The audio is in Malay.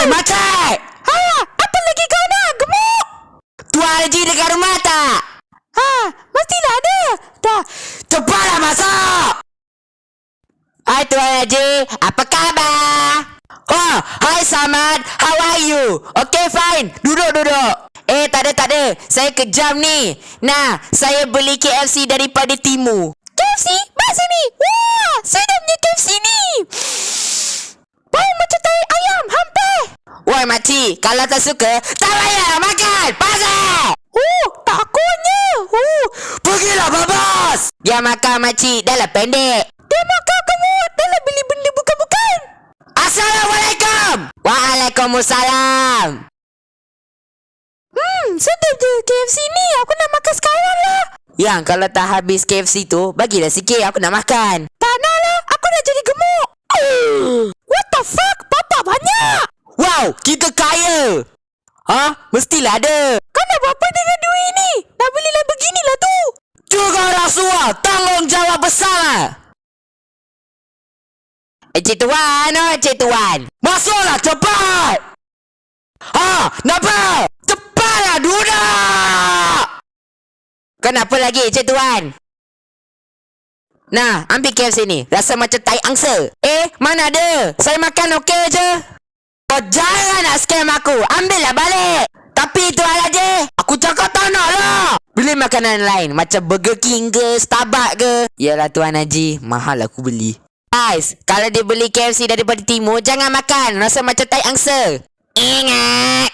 Oi, macet! Ha, apa lagi kau nak? Gemuk? Tuan Haji dekat rumah tak? Ha, mestilah ada. Dah. Cepatlah masuk! Hai Tuan Haji, apa khabar? Oh, hai Samad, how are you? Okay, fine. Duduk, duduk. Eh, tak ada, tak ada. Saya kejam ni. Nah, saya beli KFC daripada Timu. KFC? Woi makcik, kalau tak suka, tak payah makan. Pasal! Oh, takutnya. Oh, Pergilah, babas! Dia makan makcik, dah lah pendek. dia makan kamu dalam beli benda bukan-bukan. Assalamualaikum! Waalaikumsalam! Hmm, sedap je KFC ni. Aku nak makan sekarang lah. Yang kalau tak habis KFC tu, bagilah sikit aku nak makan. Tak nak lah. Aku nak jadi gemuk. What the fuck? Kita kaya! Ha? Mestilah ada. Kau nak buat apa dengan duit ni? Nak belilah beginilah tu. Juga rasuah, tanggungjawab besar. Encik Tuan, oh Encik Tuan. Masuklah cepat! Ha, kenapa? Cepatlah duduk! Kenapa lagi Encik Tuan? Nah, ambil KFC ni. Rasa macam tai angsa. Eh, mana ada? Saya makan okey je. Kau jangan nak scam aku. Ambillah balik. Tapi Tuan Haji, aku cakap tak nak lah. Beli makanan lain macam Burger King ke, Starbucks ke. Yalah Tuan Haji, mahal aku beli. Guys, kalau dia beli KFC daripada timur, jangan makan. Rasa macam tai angsa. Ingat.